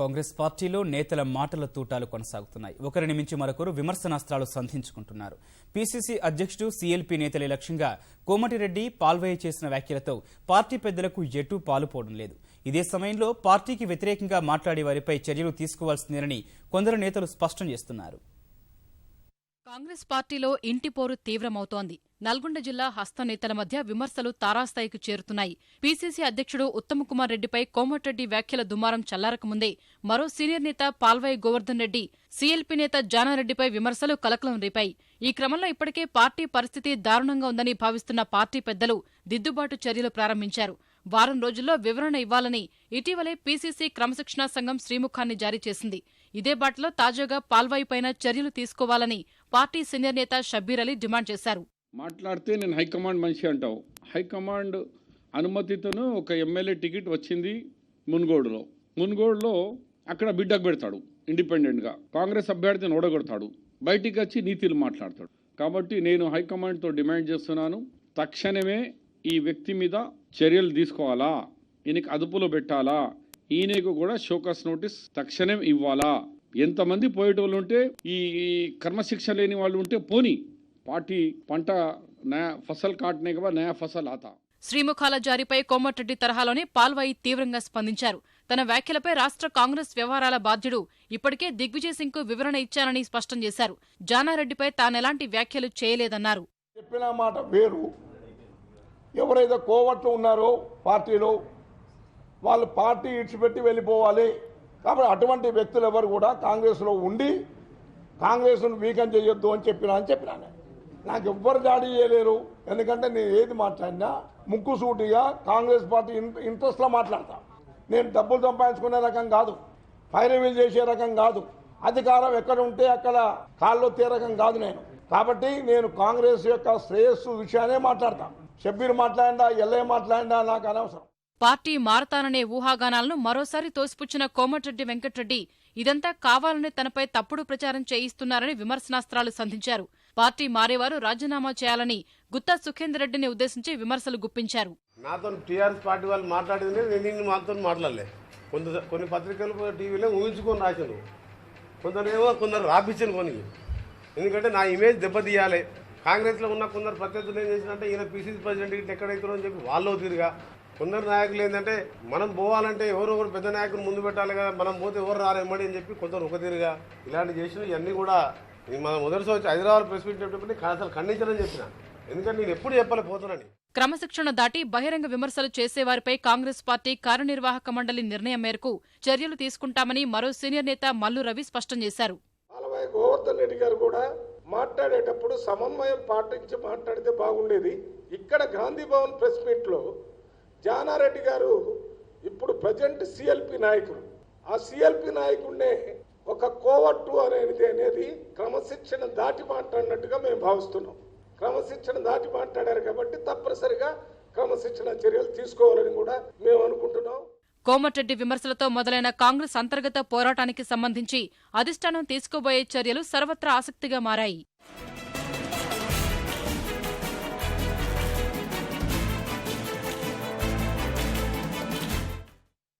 కాంగ్రెస్ పార్టీలో నేతల మాటల తూటాలు కొనసాగుతున్నాయి. ఒకరిని మించి మరొకరు విమర్శనాస్త్రాలు సంధించుకుంటున్నారు. పీసీసీ అధ్యక్షుడు సీఎల్పీ నేతలే లక్ష్యంగా కోమటిరెడ్డి పాల్వయ్య చేసిన వ్యాఖ్యలతో పార్టీ పెద్దలకు ఎటూ పాలుపోవడం లేదు. ఇదే సమయంలో పార్టీకి వ్యతిరేకంగా మాట్లాడే వారిపై చర్యలు తీసుకోవాల్సిందేనని కొందరు నేతలు స్పష్టం చేస్తున్నారు. కాంగ్రెస్ పార్టీలో ఇంటి పోరు తీవ్రమవుతోంది. నల్గొండ జిల్లా హస్త నేతల మధ్య విమర్శలు తారాస్థాయికి చేరుతున్నాయి. పీసీసీ అధ్యక్షుడు ఉత్తమ్ కుమార్ రెడ్డిపై కోమటిరెడ్డి వ్యాఖ్యల దుమారం చల్లారకముందే మరో సీనియర్ నేత పాల్వాయి గోవర్ధన్ రెడ్డి సీఎల్పీ నేత జానారెడ్డిపై విమర్శలు కలకలం రేపాయి. ఈ క్రమంలో ఇప్పటికే పార్టీ పరిస్థితి దారుణంగా ఉందని భావిస్తున్న పార్టీ పెద్దలు దిద్దుబాటు చర్యలు ప్రారంభించారు. వారం రోజుల్లో వివరణ ఇవ్వాలని ఇటీవలే పీసీసీ క్రమశిక్షణా సంఘం శ్రీముఖాన్ని జారీ చేసింది. ఇదే బాటలో తాజాగా పాల్వాయిపైన చర్యలు తీసుకోవాలని పార్టీ సీనియర్ నేత షబ్బీర్ అలీ డిమాండ్ చేశారు. మాట్లాడితే నేను హైకమాండ్ మనిషి అంటావు. హైకమాండ్ అనుమతితోనూ ఒక ఎమ్మెల్యే టికెట్ వచ్చింది మున్గోడులో. మున్గోడులో అక్కడ బిడ్డకు పెడతాడు ఇండిపెండెంట్గా. కాంగ్రెస్ అభ్యర్థిని ఓడగొడతాడు బయటికి వచ్చి నీతిలు మాట్లాడతాడు. కాబట్టి నేను హైకమాండ్తో డిమాండ్ చేస్తున్నాను. తక్షణమే ఈ వ్యక్తి మీద చర్యలు తీసుకోవాలా? ఈయనకి అదుపులో పెట్టాలా? ఈయనకు కూడా షోకస్ నోటీస్ తక్షణం ఇవ్వాలా? ఎంతమంది పోయేటోళ్ళు ఉంటే ఈ కర్మశిక్ష లేని వాళ్ళు ఉంటే పోని. పార్టీ పంట నయా ఫసల్ కాటనే కదా నయా ఫసల్ ఆతా. శ్రీముఖాల జారీపై కోమటిరెడ్డి తరహాలోనే పాల్వాయి తీవ్రంగా స్పందించారు. తన వ్యాఖ్యలపై రాష్ట్ర కాంగ్రెస్ వ్యవహారాల బాధ్యుడు ఇప్పటికే దిగ్విజయ్ సింగ్కు వివరణ ఇచ్చానని స్పష్టం చేశారు. జానారెడ్డిపై తానెలాంటి వ్యాఖ్యలు చేయలేదన్నారు. చెప్పిన మాట వేరు. ఎవరైతే కోవట్లు ఉన్నారో పార్టీలో వాళ్ళు పార్టీ ఇడిచిపెట్టి వెళ్ళిపోవాలి. కాబట్టి అటువంటి వ్యక్తులు ఎవరు కూడా కాంగ్రెస్లో ఉండి కాంగ్రెస్ను వీకన్ చేయొద్దు అని చెప్పినా అని చెప్పినా నాకు ఎవ్వరు దాడి చేయలేరు. ఎందుకంటే నేను ఏది మాట్లాడినా ముక్కుసూటిగా కాంగ్రెస్ పార్టీ ఇంట్రెస్ట్లో మాట్లాడతా. నేను డబ్బులు సంపాదించుకునే రకం కాదు. పైరవీలు చేసే రకం కాదు. అధికారం ఎక్కడ ఉంటే అక్కడ కాళ్ళు తీరకం కాదు నేను. కాబట్టి నేను కాంగ్రెస్ యొక్క శ్రేయస్సు విషయానే మాట్లాడతాను షబ్బీర్ మాట్లాడినా ఎల్లయ్య మాట్లాడినా నాకు అనవసరం. పార్టీ మారతాననే ఊహాగానాలను మరోసారి తోసిపుచ్చిన కోమటిరెడ్డి వెంకట్రెడ్డి ఇదంతా కావాలని తనపై తప్పుడు ప్రచారం చేయిస్తున్నారని విమర్శనాస్త్రాలు సంధించారు. పార్టీ మారేవారు రాజీనామా చేయాలని గుత్తా సుఖేందర్ రెడ్డిని ఉద్దేశించి విమర్శలు గుప్పించారు. నాతో టీఆర్ఎస్ పార్టీ వాళ్ళు మాట్లాడింది నేను నిన్ను మాతో మాట్లాడలే. కొంత కొన్ని పత్రికలు టీవీలో ఊహించుకొని రాశాను. కొందరు రాపించాను కొన్ని ఎందుకంటే నా ఇమేజ్ దెబ్బతీయాలి. కాంగ్రెస్లో ఉన్న కొందరు ప్రత్యర్థులు ఏం చేసినంటే ఈయన పీసీసీ ప్రెసిడెంట్ ఇట్లా ఎక్కడైతారో అని చెప్పి వాళ్ళు తిరిగా. కొందరు నాయకులు ఏంటంటే మనం పోవాలంటే ఎవరో ఒకరు పెద్ద నాయకులు ముందు పెట్టాలి కదా మనం పోతే ఎవరు రారేమడి అని చెప్పి కొందరు ఒక తిరిగా. ఇలాంటి చేసిన ఇవన్నీ కూడా మన మొదటిసారి వచ్చి హైదరాబాద్ ప్రెస్ మీట్ చెప్పినప్పుడు అసలు ఖండించని చెప్పిన. ఎందుకంటే నేను ఎప్పుడు చెప్పాలి పోతానని క్రమశిక్షణ దాటి బహిరంగ విమర్శలు చేసేవారిపై కాంగ్రెస్ పార్టీ కార్యనిర్వాహక మండలి నిర్ణయం మేరకు చర్యలు తీసుకుంటామని మరో సీనియర్ నేత మల్లు రవి స్పష్టం చేశారు. గోవర్ధన్ రెడ్డి గారు కూడా మాట్లాడేటప్పుడు సమన్వయం పాటించి మాట్లాడితే బాగుండేది. ఇక్కడ గాంధీ భవన్ ప్రెస్ మీట్లో జానారెడ్డి గారు ఇప్పుడు ప్రజెంట్ సిఎల్పి నాయకుడు. ఆ సిఎల్పి నాయకుడినే ఒక కోవట్టు అనేది అనేది క్రమశిక్షణ దాటి మాట్లాడినట్టుగా మేము భావిస్తున్నాం. క్రమశిక్షణ దాటి మాట్లాడారు కాబట్టి తప్పనిసరిగా క్రమశిక్షణ చర్యలు తీసుకోవాలని కూడా మేము అనుకుంటున్నాం. కోమటిరెడ్డి విమర్శలతో మొదలైన కాంగ్రెస్ అంతర్గత పోరాటానికి సంబంధించి అధిష్టానం తీసుకోబోయే చర్యలు సర్వత్రా ఆసక్తిగా మారాయి.